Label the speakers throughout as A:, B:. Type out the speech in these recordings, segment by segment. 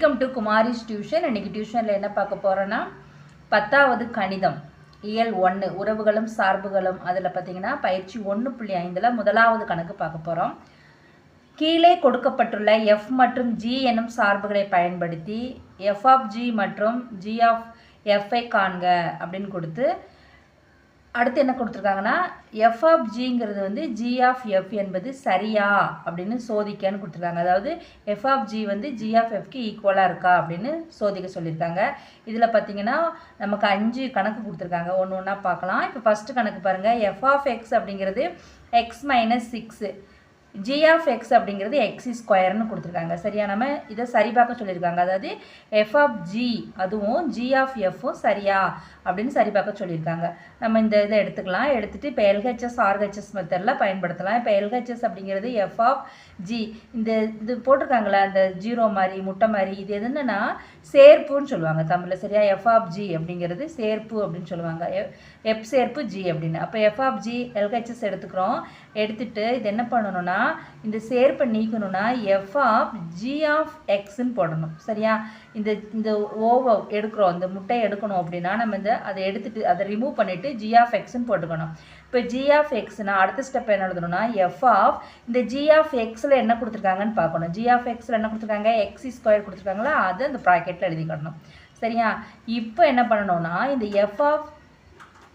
A: Welcome to Kumari's tuition இன்றைக்கி டியூஷனில் என்ன பார்க்க போகிறோன்னா பத்தாவது கணிதம் இயல் ஒன்று உறவுகளும் சார்புகளும். அதில் பார்த்திங்கன்னா பயிற்சி ஒன்று புள்ளி ஐந்தில் முதலாவது கணக்கு பார்க்க போகிறோம் கீழே கொடுக்கப்பட்டுள்ள எஃப் மற்றும் ஜி எனும் சார்புகளை பயன்படுத்தி எஃப் ஆஃப் ஜி மற்றும் ஜி ஆஃப் எஃப்ஐ காண்க அப்படின்னு கொடுத்து அடுத்து என்ன கொடுத்துருக்காங்கன்னா எஃப் ஆஃப் ஜிங்கிறது வந்து ஜி ஆஃப் எஃப் என்பது சரியா அப்படின்னு சோதிக்கன்னு கொடுத்துருக்காங்க. அதாவது எஃப் ஆஃப் ஜி வந்து ஜி ஆஃப் எஃப்க்கு ஈக்குவலாக இருக்கா அப்படின்னு சோதிக்க சொல்லியிருக்காங்க. இதில் பார்த்தீங்கன்னா நமக்கு அஞ்சு கணக்கு கொடுத்துருக்காங்க. ஒன்று ஒன்றா பார்க்கலாம். இப்போ ஃபஸ்ட்டு கணக்கு பாருங்கள் எஃப் ஆஃப் எக்ஸ் அப்படிங்கிறது x minus six g of x அப்படிங்கிறது எக்ஸ் ஸ்கொயர்னு கொடுத்துருக்காங்க. சரியா? நம்ம இதை சரி பார்க்க சொல்லியிருக்காங்க. அதாவது எஃப் ஆஃப் ஜி அதுவும் ஜி ஆஃப் எஃப்பும் சரியா? அப்படின்னு சரி பார்க்க சொல்லியிருக்காங்க. நம்ம இந்த இதை எடுத்துக்கலாம். எடுத்துகிட்டு இப்போ எல்ஹெச்எஸ் ஆர்ஹெச்எஸ் மெத்தடில் பயன்படுத்தலாம். இப்போ எல்ஹெச்எஸ் அப்படிங்கிறது எஃப் ஆஃப் ஜி இந்த இது போட்டிருக்காங்களே அந்த ஜீரோ மாதிரி முட்டை மாதிரி இது எதுன்னா சேர்ப்புன்னு சொல்லுவாங்க தமிழில். சரியா? எஃப் ஆஃப் ஜி அப்படிங்கிறது சேர்ப்பு அப்படின்னு சொல்லுவாங்க. எஃப் சேர்ப்பு ஜி அப்படின்னு. அப்போ எஃப் ஆஃப் ஜி எல்ஹெச்எஸ் எடுத்துக்கிறோம். எடுத்துட்டு இது என்ன பண்ணணும்னா இந்த சேர்ப்பை நீக்கணும்னா எஃப் ஆஃப் ஜி ஆஃப் எக்ஸ்ன்னு போடணும். சரியா? இந்த இந்த ஓவை எடுக்கிறோம் இந்த முட்டையை எடுக்கணும் அப்படின்னா நம்ம இந்த அதை எடுத்துட்டு அதை ரிமூவ் பண்ணிவிட்டு ஜி ஆஃப் எக்ஸ்ன்னு போட்டுக்கணும். இப்போ ஜி ஆஃப் எக்ஸ்னா அடுத்த ஸ்டெப் என்ன எழுதணும்னா எஃப் ஆஃப் இந்த ஜி ஆஃப் எக்ஸில் என்ன கொடுத்துருக்காங்கன்னு பார்க்கணும். ஜி ஆஃப் எக்ஸில் என்ன கொடுத்துருக்காங்க? எக்ஸி ஸ்கொயர் கொடுத்துருக்காங்களா? அதை அந்த ப்ராக்கெட்டில் எழுதிக்கணும் சரியா? இப்போ என்ன பண்ணணும்னா இந்த எஃப் ஆஃப்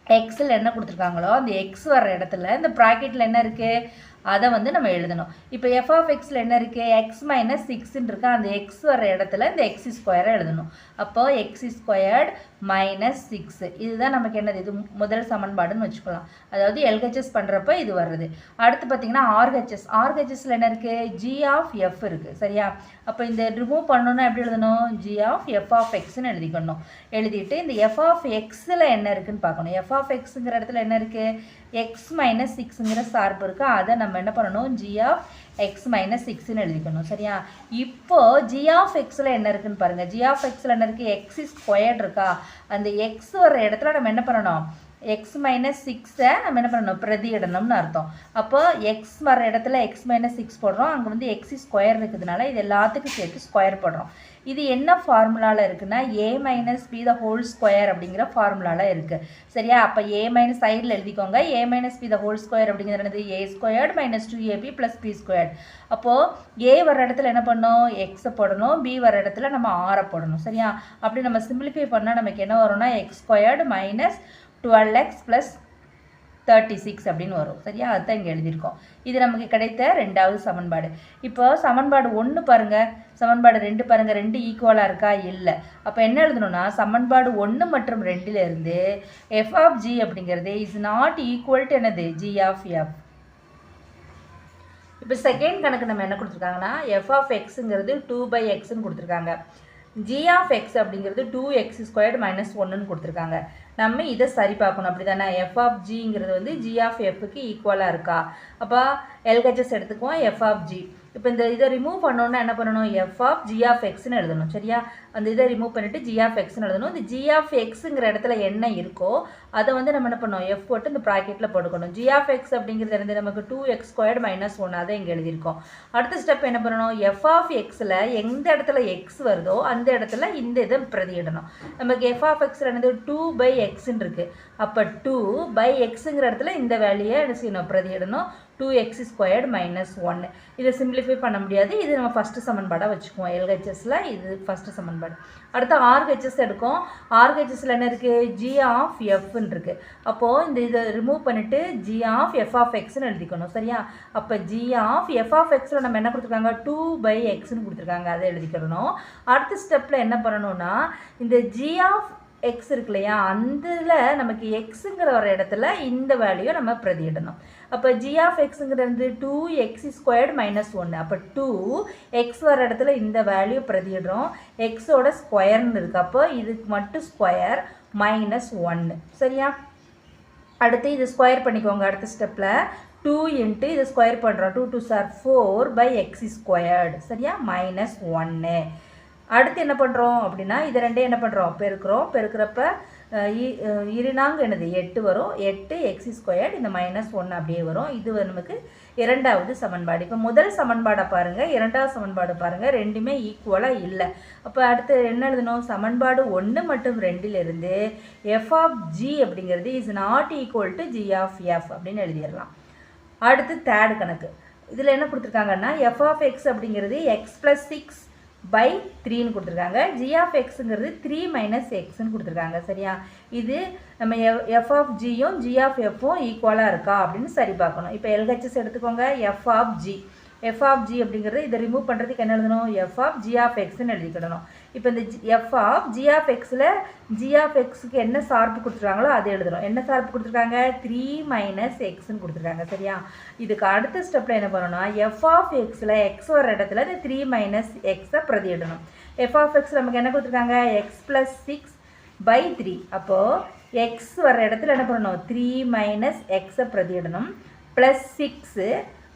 A: எக்ஸில் என்ன கொடுத்துருக்காங்களோ அந்த எக்ஸ் வர்ற இடத்துல இந்த ப்ராக்கெட்டில் என்ன இருக்குது அதை வந்து நம்ம எழுதணும். இப்போ எஃப் ஆஃப் எக்ஸில் என்ன இருக்குது எக்ஸ் மைனஸ் சிக்ஸ்ன்னு இருக்கா அந்த எக்ஸ் வர இடத்துல இந்த எக்ஸ் ஸ்கொயரை எழுதணும். அப்போ எக்ஸ் ஸ்கொயர்டு மைனஸ் சிக்ஸ் இதுதான் நமக்கு என்னது? இது முதல் சமன்பாடுன்னு வச்சுக்கலாம். அதாவது எல்ஹெச்எஸ் பண்ணுறப்ப இது வர்றது. அடுத்து பார்த்தீங்கன்னா ஆர்ஹெச்எஸ் ஆர்ஹெச்எஸில் என்ன இருக்குது ஜி ஆஃப் எஃப் இருக்குது சரியா? அப்போ இந்த ரிமூவ் பண்ணணும்னா எப்படி எழுதணும்? ஜி ஆஃப் எஃப் ஆஃப் எக்ஸ்ன்னு எழுதிக்கணும். எழுதிட்டு இந்த எஃப் ஆஃப் எக்ஸில் என்ன இருக்குன்னு பார்க்கணும். எஃப் ஆஃப் எக்ஸுங்கிற இடத்துல என்ன இருக்குது எக்ஸ் மைனஸ் சிக்ஸுங்கிற சார்பு இருக்குது அதை நம்ம என்ன பண்ணணும்? ஜி ஆஃப் எக்ஸ் மைனஸ் சிக்ஸ்னு எழுதிக்கணும். சரியா? இப்போ ஜி ஆஃப் எக்ஸில் என்ன இருக்குன்னு பாருங்கள் ஜி ஆஃப் எக்ஸில் என்ன இருக்குது எக்ஸ் ஸ்கொயர்ட் இருக்கா? அந்த எக்ஸ் வர்ற இடத்துல நம்ம என்ன பண்ணணும்? எக்ஸ் மைனஸ் சிக்ஸை நம்ம என்ன பண்ணணும்? பிரதியிடணும்னு அர்த்தம். அப்போ எக்ஸ் வர இடத்துல எக்ஸ் மைனஸ் சிக்ஸ் போடுறோம். அங்கே வந்து எக்ஸ் ஸ்கொயர் இருக்கிறதுனால இது எல்லாத்துக்கும் சேர்த்து ஸ்கொயர் போடுறோம். இது என்ன ஃபார்முலாவில் இருக்குன்னா a minus b the whole square அப்படிங்கிற ஃபார்முலாவில் இருக்குது சரியா? அப்போ ஏ மைனஸ் சைடில் எழுதிக்கோங்க. A minus b the whole square அப்படிங்கிறது a squared minus two ab plus b squared அப்போது ஏ வர இடத்துல என்ன பண்ணணும்? எக்ஸை போடணும். பி வர இடத்துல நம்ம ஆரை போடணும். சரியா? அப்படி நம்ம சிம்பிளிஃபை பண்ணால் நமக்கு என்ன வரும்னா x squared minus twelve x plus thirty six அப்படின்னு வரும். சரியா? அதுதான் இங்கே எழுதியிருக்கோம். இது நமக்கு கிடைத்த ரெண்டாவது சமன்பாடு. இப்போ சமன்பாடு ஒன்று பாருங்கள் சமன்பாடு ரெண்டு பாருங்கள் ரெண்டு ஈக்குவலாக இருக்கா? இல்லை. அப்போ என்ன எழுதணும்னா சமன்பாடு ஒன்று மற்றும் ரெண்டிலிருந்து எஃப் ஆஃப் ஜி அப்படிங்கிறது இஸ் நாட் ஈக்குவல் டு என்னது? ஜி ஆஃப் எஃப் இப்போ செகண்ட் கணக்கு நம்ம என்ன கொடுத்துருக்காங்கன்னா எஃப் ஆஃப் எக்ஸுங்கிறது டூ பை எக்ஸ்ன்னு கொடுத்துருக்காங்க. ஜி ஆஃப் எக்ஸ் அப்படிங்கிறது டூ எக்ஸ் ஸ்கொயர்டு மைனஸ் ஒன்றுன்னு கொடுத்துருக்காங்க. நம்ம இதை சரி பார்க்கணும். அப்படி தானே எஃப் ஆஃப் ஜிங்கிறது வந்து ஜி ஆஃப் எஃப்க்கு ஈக்குவலாக இருக்கா? அப்போ எல்ஹெச்எஸ் எடுத்துக்குவோம். எஃப் ஆஃப் ஜி இப்போ இந்த இதை ரிமூவ் பண்ணோன்னா என்ன பண்ணணும்? எஃப் ஆஃப் ஜி ஆஃப் எக்ஸ்னு எழுதணும். சரியா? அந்த இதை ரிமூவ் பண்ணிவிட்டு ஜி ஆஃப் எக்ஸ்னு எழுதணும். இந்த ஜி ஆஃப் எக்ஸுங்கிற இடத்துல என்ன இருக்கோ அதை வந்து நம்ம என்ன பண்ணோம் எஃப் போட்டு இந்த ப்ராக்கெட்டில் போட்டுக்கணும். ஜி ஆஃப் எக்ஸ் அப்படிங்கிறது வந்து நமக்கு two x squared minus one அதை இங்கே எழுதியிருக்கோம். அடுத்த ஸ்டெப் என்ன பண்ணணும்? எஃப் ஆஃப் எக்ஸில் எந்த இடத்துல எக்ஸ் வருதோ அந்த இடத்துல இந்த இதை பிரதியிடணும். நமக்கு எஃப் ஆஃப் எக்ஸில் என்னது? டூ பை எக்ஸ்ன்னு இருக்குது அப்போ டூ பை எக்ஸுங்கிற இடத்துல இந்த வேலையை என்ன செய்யணும்? பிரதியிடணும். டூ எக்ஸ் ஸ்கொயர்டு மைனஸ் ஒன்று இதை சிம்பிளிஃபை பண்ண முடியாது. இது நம்ம ஃபஸ்ட்டு சமன்பாடாக வச்சுக்குவோம். எல்ஹெச்எஸில் இது ஃபஸ்ட்டு சமன்பாடு. அடுத்து ஆர்ஹெச்எஸ் எடுக்கும். ஆர்ஹெச்எஸில் என்ன இருக்குது ஜி ஆஃப் எஃப்னு இருக்குது அப்போது இந்த இதை ரிமூவ் பண்ணிவிட்டு ஜி ஆஃப் எஃப் ஆஃப் எக்ஸ்னு எழுதிக்கணும். சரியா? அப்போ ஜி ஆஃப் எஃப் ஆஃப் எக்ஸில் நம்ம என்ன கொடுத்துருக்காங்க? டூ பை எக்ஸ்னு கொடுத்துருக்காங்க. அதை எழுதிக்கிறணும் அடுத்த ஸ்டெப்பில் என்ன பண்ணணும்னா இந்த ஜி ஆஃப் எக்ஸ் இருக்கு இல்லையா? அதில் நமக்கு எக்ஸுங்கிற ஒரு இடத்துல இந்த வேல்யூ நம்ம பிரதியிடணும். அப்போ ஜி ஆஃப் எக்ஸுங்கிறது டூ எக்ஸ் ஸ்கொயர்டு மைனஸ் ஒன்று அப்போ டூ எக்ஸ் வர இடத்துல இந்த வேல்யூ பிரதியிடுறோம். எக்ஸோட ஸ்கொயர்னு இருக்குது அப்போ இதுக்கு மட்டும் ஸ்கொயர் மைனஸ் ஒன்று சரியா? அடுத்து இது ஸ்கொயர் பண்ணிக்கோங்க. அடுத்த ஸ்டெப்பில் டூ இன்ட்டு இதை ஸ்கொயர் பண்ணுறோம் two two sir four by x squared சரியா? மைனஸ் ஒன்று அடுத்து என்ன பண்ணுறோம் அப்படின்னா இது ரெண்டே என்ன பண்ணுறோம் பெருக்கிறோம். பெருக்கிறப்ப இ- இருநாங்க என்னது? எட்டு வரும். எட்டு எக்ஸ் ஸ்கொயர்ட் இந்த மைனஸ் ஒன்று அப்படியே வரும். இது நமக்கு இரண்டாவது சமன்பாடு. இப்போ முதல் சமன்பாடை பாருங்கள் இரண்டாவது சமன்பாடு பாருங்கள் ரெண்டுமே ஈக்குவலாக இல்லை. அப்போ அடுத்து என்ன எழுதணும்? சமன்பாடு ஒன்று மற்றும் ரெண்டிலிருந்து எஃப் ஆஃப் ஜி அப்படிங்கிறது is not equal to g of f அப்படின்னு எழுதிடலாம். அடுத்து தேர்ட் கணக்கு. இதில் என்ன கொடுத்துருக்காங்கன்னா எஃப் ஆஃப் எக்ஸ் அப்படிங்கிறது எக்ஸ் ப்ளஸ் சிக்ஸ் பை த்ரீன்னு கொடுத்துருக்காங்க. ஜி ஆஃப் எக்ஸுங்கிறது த்ரீ மைனஸ் எக்ஸ்ன்னு கொடுத்துருக்காங்க. சரியா? இது நம்ம எஃப் ஆஃப் ஜியும் ஜி ஆஃப் எஃப்பும் ஈக்குவலாக இருக்கா அப்படின்னு சரி பார்க்கணும். இப்போ எல்ஹெச்எஸ் எடுத்துக்கோங்க. F of g f of g அப்படிங்கிறது இதை ரிமூவ் பண்ணுறதுக்கு என்ன எழுதணும்? எஃப் ஆஃப் ஜி ஆஃப் எக்ஸ்ன்னு எழுதிக்கிடணும் இப்போ இந்த எஃப் ஆஃப் ஜி ஆஃப் எக்ஸில் ஜி ஆஃப் எக்ஸுக்கு என்ன சார்பு கொடுத்துருக்காங்களோ அதை எழுதணும். என்ன சார்பு கொடுத்துருக்காங்க? த்ரீ மைனஸ் எக்ஸ்ன்னு கொடுத்துருக்காங்க. சரியா? இதுக்கு அடுத்த ஸ்டெப்பில் என்ன பண்ணணும்னா எஃப் ஆஃப் எக்ஸில் எக்ஸ் வர இடத்துல இந்த த்ரீ மைனஸ் எக்ஸை பிரதியிடணும். எஃப் ஆஃப் எக்ஸ் நமக்கு என்ன கொடுத்துருக்காங்க? X plus six by three அப்போது எக்ஸ் வர இடத்துல என்ன பண்ணணும்? த்ரீ மைனஸ் எக்ஸை பிரதியிடணும். ப்ளஸ் சிக்ஸு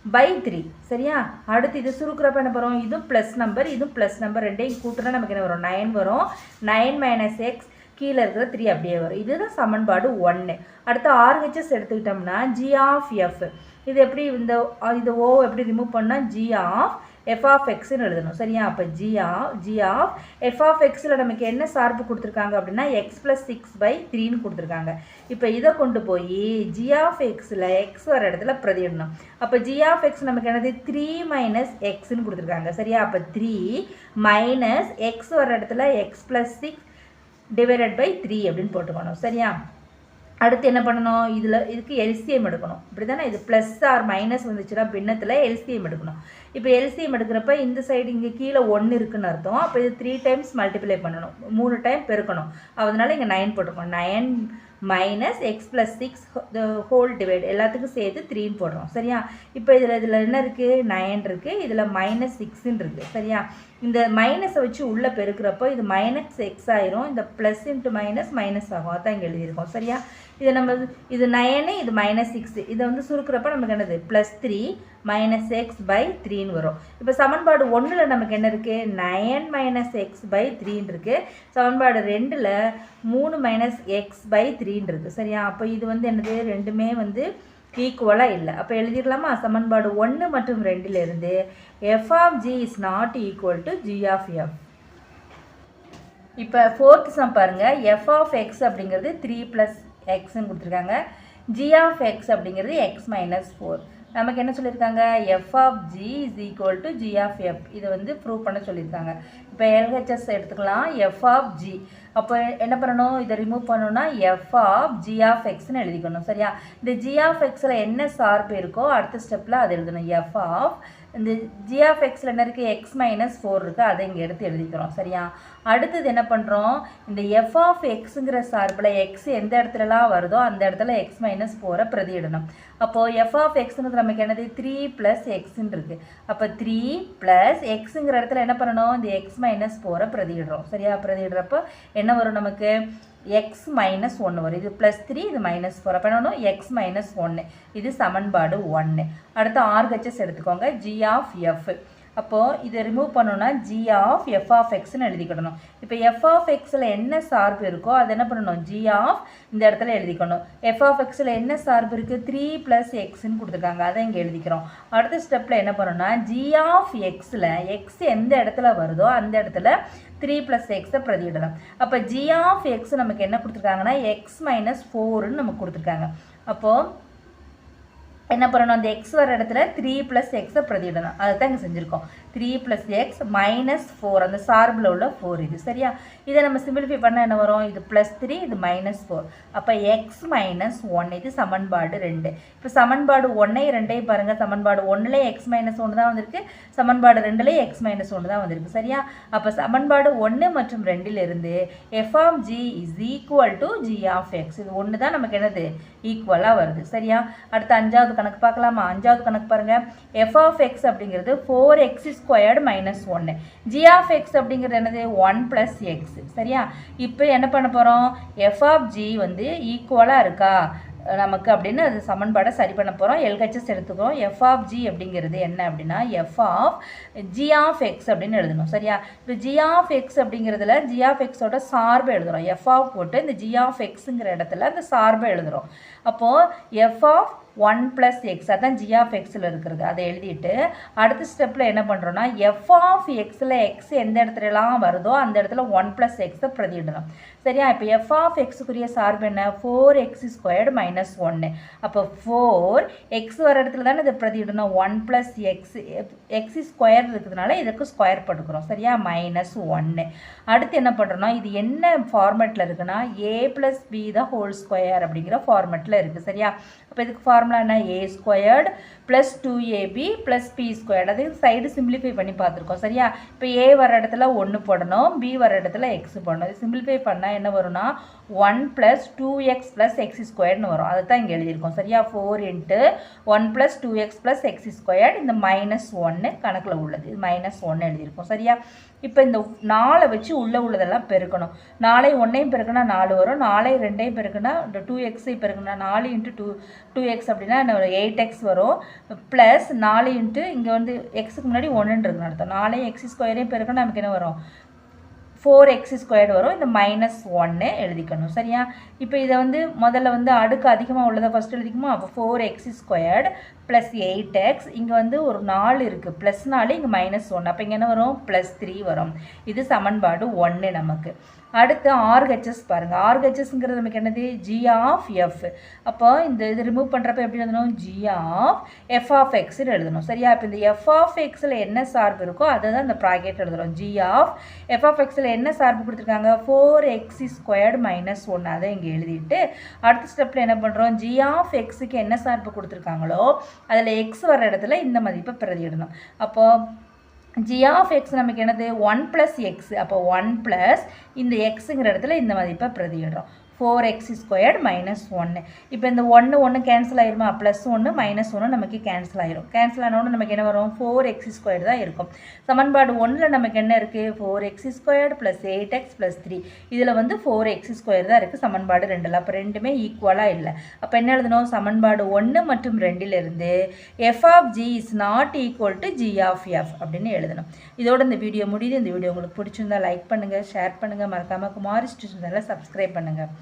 A: பை த்ரீ சரியா? அடுத்து இது சுருக்கிறப்ப என்ன வரும்? இதுவும் ப்ளஸ் நம்பர் இதுவும் ப்ளஸ் நம்பர் ரெண்டையும் கூட்டினா நமக்கு என்ன வரும்? நைன் வரும். நைன் மைனஸ் எக்ஸ் கீழே இருக்கிற த்ரீ அப்படியே வரும். இதுதான் சமன்பாடு ஒன்று அடுத்து ஆர்ஹெச்எஸ் எடுத்துக்கிட்டோம்னா ஜி ஆஃப் எஃப் இது எப்படி இந்த இது ஓ எப்படி ரிமூவ் பண்ணால் ஜி ஆஃப் எஃப் ஆஃப் எக்ஸ்னு எழுதணும். சரியா? அப்போ g of g of f of எக்ஸில் நமக்கு என்ன சார்பு கொடுத்துருக்காங்க அப்படின்னா எக்ஸ் ப்ளஸ் சிக்ஸ் பை த்ரீன்னு கொடுத்துருக்காங்க. இப்போ இதை கொண்டு போய் ஜி ஆஃப் எக்ஸில் எக்ஸ் வர இடத்துல பிரதியிடணும். அப்போ ஜி ஆஃப் எக்ஸ் நமக்கு என்னது? த்ரீ மைனஸ் எக்ஸ்ன்னு கொடுத்துருக்காங்க. சரியா? அப்போ த்ரீ மைனஸ் எக்ஸ் வர இடத்துல x plus six divided by three அப்படின்னு போட்டுக்கணும். சரியா? அடுத்து என்ன பண்ணணும்? இதில் இதுக்கு எல்சிஎம் எடுக்கணும். இப்படி தானே இது ப்ளஸ் ஆர் மைனஸ் வந்துச்சுன்னா பின்னத்தில் எல்சிஎம் எடுக்கணும். இப்போ எல்சிஎம் எடுக்கிறப்ப இந்த சைடு இங்கே கீழே ஒன்று இருக்குன்னு அர்த்தம். அப்போ இது த்ரீ டைம்ஸ் மல்டிப்ளை பண்ணணும். மூணு டைம் பெருக்கணும். அதனால இங்கே நைன் போட்டுக்கணும் nine minus x plus six whole divide எல்லாத்துக்கும் சேர்த்து த்ரீன்னு போடுறோம். சரியா? இப்போ இதில் இதில் என்ன இருக்குது நைன் இருக்குது இதில் மைனஸ் சிக்ஸுன்னு இருக்குது சரியா? இந்த மைனஸை வச்சு உள்ளே பெருக்கிறப்போ இது மைனஸ் எக்ஸ் ஆயிரும். இந்த ப்ளஸ் இன்ட்டு மைனஸ் மைனஸ் ஆகும். அதான் இங்கே எழுதியிருக்கோம். சரியா? இது நம்ம இது நயனு இது மைனஸ் சிக்ஸ் இதை வந்து சுருக்கிறப்ப நமக்கு என்னது? Plus three minus x by த்ரீன்னு வரும். இப்போ சமன்பாடு ஒன்றில் நமக்கு என்ன இருக்குது நயன் மைனஸ் எக்ஸ் பை த்ரீன்னு இருக்குது சமன்பாடு ரெண்டில் மூணு மைனஸ் எக்ஸ் பை த்ரீன்னு இருக்குது சரியா? அப்போ இது வந்து என்னது? ரெண்டுமே வந்து ஈக்குவலாக இல்லை. அப்போ எழுதிடலாமா? சமன்பாடு ஒன்று மற்றும் ரெண்டிலிருந்து f of g is not equal to g of f இப்போ ஃபோர்த் சம் பாருங்கள் எஃப் ஆஃப் எக்ஸ் அப்படிங்கிறது த்ரீ ப்ளஸ் எக்ஸ்ன்னு கொடுத்துருக்காங்க. ஜி ஆஃப் எக்ஸ் அப்படிங்கிறது எக்ஸ் மைனஸ் ஃபோர் நமக்கு என்ன சொல்லியிருக்காங்க? F of g is equal to g of f இதை வந்து ப்ரூவ் பண்ண சொல்லியிருக்காங்க. இப்போ எல்ஹெச்எஸ் எடுத்துக்கலாம். எஃப் ஆஃப் ஜி அப்போ என்ன பண்ணணும்? இதை ரிமூவ் பண்ணணும்னா எஃப் ஆஃப் ஜி ஆஃப் எக்ஸ்னு எழுதிக்கணும். சரியா? இந்த ஜி ஆஃப் எக்ஸில் என்ன சார்பு இருக்கோ அடுத்த ஸ்டெப்பில் அது எழுதணும். எஃப் ஆஃப் இந்த ஜி ஆஃப் எக்ஸில் என்ன இருக்குது எக்ஸ் மைனஸ் ஃபோர் இருக்குது அதை இங்கே எடுத்து எழுதிக்கிறோம். சரியா? அடுத்தது என்ன பண்ணுறோம் இந்த எஃப் ஆஃப் எக்ஸுங்கிற சார்பில் எக்ஸ் எந்த இடத்துலலாம் வருதோ அந்த இடத்துல எக்ஸ் மைனஸ் ஃபோரை பிரதியிடணும். அப்போது எஃப் ஆஃப் எக்ஸுங்கிறது நமக்கு என்னது? த்ரீ ப்ளஸ் எக்ஸ்ன்னு இருக்குது அப்போ த்ரீ ப்ளஸ் எக்ஸுங்கிற இடத்துல என்ன பண்ணணும்? இந்த எக்ஸ் மைனஸ் ஃபோரை பிரதியிடுறோம். சரியா? பிரதியிடுறப்போ என்ன வரும் நமக்கு? எக்ஸ் மைனஸ் ஒன்று வரும். இது ப்ளஸ் த்ரீ இது மைனஸ் ஃபோர் அப்போ என்ன எக்ஸ் மைனஸ் ஒன்று இது சமன்பாடு ஒன்று அடுத்து ஆர்ஹெச்எஸ் எடுத்துக்கோங்க. ஜி ஆஃப் எஃப் அப்போது இதை ரிமூவ் பண்ணோன்னா ஜி ஆஃப் எஃப் ஆஃப் எக்ஸ்னு எழுதிக்கிடணும் இப்போ எஃப் ஆஃப் எக்ஸில் என்ன சார்பு இருக்கோ அதை என்ன பண்ணணும்? ஜி ஆஃப் இந்த இடத்துல எழுதிக்கணும். எஃப் ஆஃப் எக்ஸில் என்ன சார்பு இருக்குது த்ரீ ப்ளஸ் எக்ஸ்ன்னு கொடுத்துருக்காங்க. அதை இங்கே எழுதிக்கிறோம். அடுத்த ஸ்டெப்பில் என்ன பண்ணணும்னா ஜி ஆஃப் எக்ஸில் எக்ஸ் எந்த இடத்துல வருதோ அந்த இடத்துல த்ரீ ப்ளஸ் எக்ஸை பிரதியிடலாம். அப்போ ஜி ஆஃப் எக்ஸ் நமக்கு என்ன கொடுத்துருக்காங்கன்னா எக்ஸ் மைனஸ் ஃபோருன்னு நமக்கு கொடுத்துருக்காங்க. அப்போது என்ன பண்ணணும்? அந்த எக்ஸ் வர இடத்துல த்ரீ ப்ளஸ் எக்ஸை பிரதியிடணும். அதை தான் இங்கே செஞ்சுருக்கோம். Three plus x minus four அந்த சார்பில் உள்ள ஃபோர் இது. சரியா? இதை நம்ம சிம்பிளிஃபை பண்ண என்ன வரும்? இது ப்ளஸ் த்ரீ இது மைனஸ் ஃபோர் அப்போ எக்ஸ் மைனஸ் ஒன் இது சமன்பாடு ரெண்டு. இப்போ சமன்பாடு ஒன்றையும் ரெண்டையும் பாருங்கள் சமன்பாடு ஒன்றுலேயே எக்ஸ் மைனஸ் ஒன்று தான் வந்திருக்கு. சமன்பாடு ரெண்டுலேயே எக்ஸ் மைனஸ் ஒன்று தான் வந்திருக்கு. சரியா? அப்போ சமன்பாடு ஒன்று மற்றும் ரெண்டிலிருந்து f of g is equal to g of x இது ஒன்று தான் நமக்கு என்னது? ஈக்குவலாக வருது. சரியா? அடுத்து அஞ்சாவது கணக்கு பார்க்கலாமா? அஞ்சாவது கணக்கு பாருங்கள் எஃப் ஆஃப் எக்ஸ் அப்படிங்கிறது ஃபோர் எக்ஸ் ஸ்கொயர்டு மைனஸ் ஒன்று ஜி ஆஃப் எக்ஸ் அப்படிங்கிறது என்னது? ஒன் ப்ளஸ் எக்ஸ் சரியா? இப்போ என்ன பண்ண போகிறோம் எஃப் ஆஃப் ஜி வந்து ஈக்குவலாக இருக்கா? நமக்கு அப்படின்னு அது சமன்பாடை சரி பண்ண போகிறோம் எல்ஹெச்எஸ் எடுத்துக்கிறோம். எஃப் ஆஃப் ஜி அப்படிங்கிறது என்ன அப்படின்னா f of g of x அப்படின்னு எழுதணும். சரியா? இப்போ ஜி ஆஃப் எக்ஸ் அப்படிங்கிறதுல ஜி ஆஃப் எக்ஸோட சார்பை எழுதுகிறோம் எஃப் ஆஃப் போட்டு இந்த ஜி ஆஃப் எக்ஸுங்கிற இடத்துல அந்த சார்பை எழுதுகிறோம் அப்போது f of one plus x அதான் ஜி ஆஃப் எக்ஸில் இருக்கிறது. அதை எழுதிட்டு அடுத்த ஸ்டெப்பில் என்ன பண்ணுறோன்னா எஃப் ஆஃப் எக்ஸில் எக்ஸ் எந்த இடத்துலலாம் வருதோ அந்த இடத்துல ஒன் ப்ளஸ் எக்ஸை பிரதியிடணும். சரியா? இப்போ எஃப் ஆஃப் எக்ஸுக்குரிய சார்பு என்ன? ஃபோர் எக்ஸ் ஸ்கொயர்டு மைனஸ் ஒன்று அப்போ ஃபோர் எக்ஸ் வர இடத்துல தானே இதை பிரதியிடணும். One plus x x square இருக்கிறதுனால இதுக்கு ஸ்கொயர் போட்டுக்கிறோம் சரியா? மைனஸ் ஒன்று அடுத்து என்ன பண்ணுறோன்னா இது என்ன ஃபார்மேட்டில் இருக்குன்னா ஏ ப்ளஸ் பி தான் ஹோல் ஸ்கொயர் அப்படிங்கிற ஃபார்மேட்டில் இருக்குது சரியா? அப்போ இதுக்கு ஃபார்முலா என்ன? A squared plus two ab plus b squared அது சைடு சிம்பிளிஃபை பண்ணி பார்த்துருக்கோம். சரியா? இப்போ ஏ வர இடத்துல ஒன்று போடணும். பி வர இடத்துல எக்ஸ் போடணும். இது சிம்பிளிஃபை பண்ணால் என்ன வரும்னா one plus two x plus x ஸ்கொயர்னு வரும். அதை தான் இங்கே எழுதியிருக்கோம். சரியா? Four into one plus two x plus x squared இந்த மைனஸ் ஒன்று கணக்கில் உள்ளது. இது மைனஸ் ஒன்று எழுதியிருக்கோம். சரியா? இப்போ இந்த நாலை வச்சு உள்ளே உள்ளதெல்லாம் பெருக்கணும். நாளை ஒன்றையும் பெருக்கினா நாலு வரும். நாளை ரெண்டையும் பெருக்கினா இந்த டூ எக்ஸை பெருக்கினா நாலு இன்ட்டு டூ டூ எக்ஸ் அப்படின்னா என்ன வரும்? எயிட் எக்ஸ் வரும். ப்ளஸ் நாலு இன்ட்டு இங்கே வந்து எக்ஸுக்கு முன்னாடி ஒன்றுன்னு இருக்குன்னு அர்த்தம். நாளையும் எக்ஸ் ஸ்கொயரையும் பெருக்குனா நமக்கு என்ன வரும்? ஃபோர் எக்ஸ் ஸ்கொயர்டு வரும். இந்த மைனஸ் ஒன்று எழுதிக்கணும். சரியா? இப்போ இதை வந்து முதல்ல வந்து அடுக்கு அதிகமாக உள்ளதை ஃபஸ்ட் எழுதிக்குமா? அப்போ four x squared plus eight x இங்கே வந்து ஒரு நாலு இருக்குது ப்ளஸ் நாலு இங்கே மைனஸ் ஒன்று அப்போ இங்கே என்ன வரும்? ப்ளஸ் த்ரீ வரும். இது சமன்பாடு ஒன்று நமக்கு. அடுத்து ஆர்ஹெச்எஸ் பாருங்கள் ஆர்ஹெச்எஸ்ங்கிறது நமக்கு என்னது? ஜி ஆஃப் எஃப் அப்போ இந்த இது ரிமூவ் பண்ணுறப்ப எப்படி எழுதணும்? ஜி ஆஃப் எஃப் ஆஃப் எக்ஸ்னு எழுதணும். சரியா? இப்போ இந்த எஃப் ஆஃப் எக்ஸில் என்ன சார்பு இருக்கோ அதை தான் இந்த ப்ராக்கெட் எழுதுகிறோம் ஜி ஆஃப் எஃப் ஆஃப் எக்ஸில் என்ன சார்பு கொடுத்துருக்காங்க? ஃபோர் எக்ஸ் ஸ்கொயர்டு மைனஸ் ஒன்று அதை இங்கே எழுதிட்டு அடுத்த ஸ்டெப்பில் என்ன பண்ணுறோம் ஜி ஆஃப் எக்ஸுக்கு என்ன சார்பு கொடுத்துருக்காங்களோ அதில் எக்ஸ் வர இடத்துல இந்த மதிப்பை பிரதியிடணும். அப்போது ஜி ஆஃப் எக்ஸ் நமக்கு என்னது? ஒன் ப்ளஸ் எக்ஸ் அப்போ ஒன் ப்ளஸ் இந்த எக்ஸுங்கிற இடத்துல இந்த மதிப்பை பிரதியிடுறோம். ஃபோர் எக்ஸ் ஸ்கொயர்டு மைனஸ் ஒன்று இப்போ இந்த ஒன்று ஒன்று கேன்சல் ஆயிருமா? ப்ளஸ் ஒன்று மைனஸ் ஒன்று நமக்கு கேன்சல் ஆயிரும். கேன்சல் ஆனோன்னு நமக்கு என்ன வரும்? ஃபோர் எக்ஸ் ஸ்கொயர் தான் இருக்கும். சமன்பாடு ஒன்றில் நமக்கு என்ன இருக்குது four x squared plus eight x plus three இதில் வந்து ஃபோர் எக்ஸ் ஸ்கொயர் தான் இருக்குது சமன்பாடு ரெண்டில். அப்போ ரெண்டுமே ஈக்குவலாக இல்லை. அப்போ என்ன எழுதணும்? சமன்பாடு ஒன்று மற்றும் ரெண்டிலிருந்து f of g is not equal to g of f அப்படின்னு எழுதணும். இதோட இந்த வீடியோ முடியுது. இந்த வீடியோ உங்களுக்கு பிடிச்சிருந்தா லைக் பண்ணுங்கள் ஷேர் பண்ணுங்கள் மறக்காமல் குமாரி ஸ்டேஷன் சப்ஸ்கிரைப் பண்ணுங்கள்